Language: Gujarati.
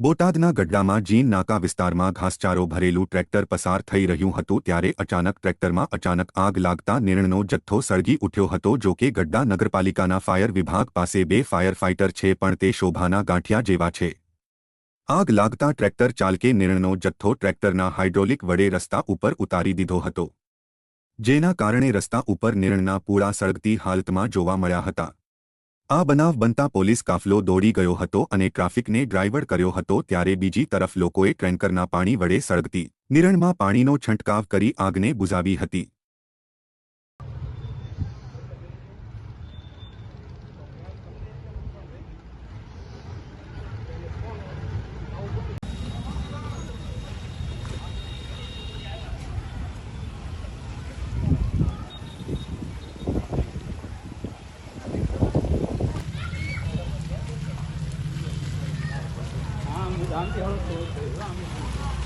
બોટાદના ગઢડામાં જીન નાકા વિસ્તારમાં ઘાસચારો ભરેલું ટ્રેક્ટર પસાર થઈ રહ્યું હતું ત્યારે અચાનક ટ્રેક્ટરમાં અચાનક આગ લાગતા નિર્ણનો જથ્થો સળગી ઉઠ્યો હતો જો કે ગઢડા નગરપાલિકાના ફાયર વિભાગ પાસે બે ફાયર ફાઇટર છે પણ તે શોભાના ગાંઠિયા જેવા છે. આગ લાગતા ટ્રેક્ટર ચાલકે નિર્ણનો જથ્થો ટ્રેક્ટરના હાઇડ્રોલિક વડે રસ્તા ઉપર ઉતારી દીધો હતો. જેના કારણે રસ્તા ઉપર નિર્ણના પૂળા સળગતી હાલતમાં જોવા મળ્યા હતા. આ બનાવ બનતા પોલીસ કાફલો દોડી ગયો હતો અને ટ્રાફિકને ડ્રાઈવર કર્યો હતો ત્યારે બીજી તરફ લોકોએ ટ્રેન્કરના પાણી વડે સળગતી નિરણમાં પાણીનો છંટકાવ કરી આગને બુઝાવી હતી. 想起二叔腿上面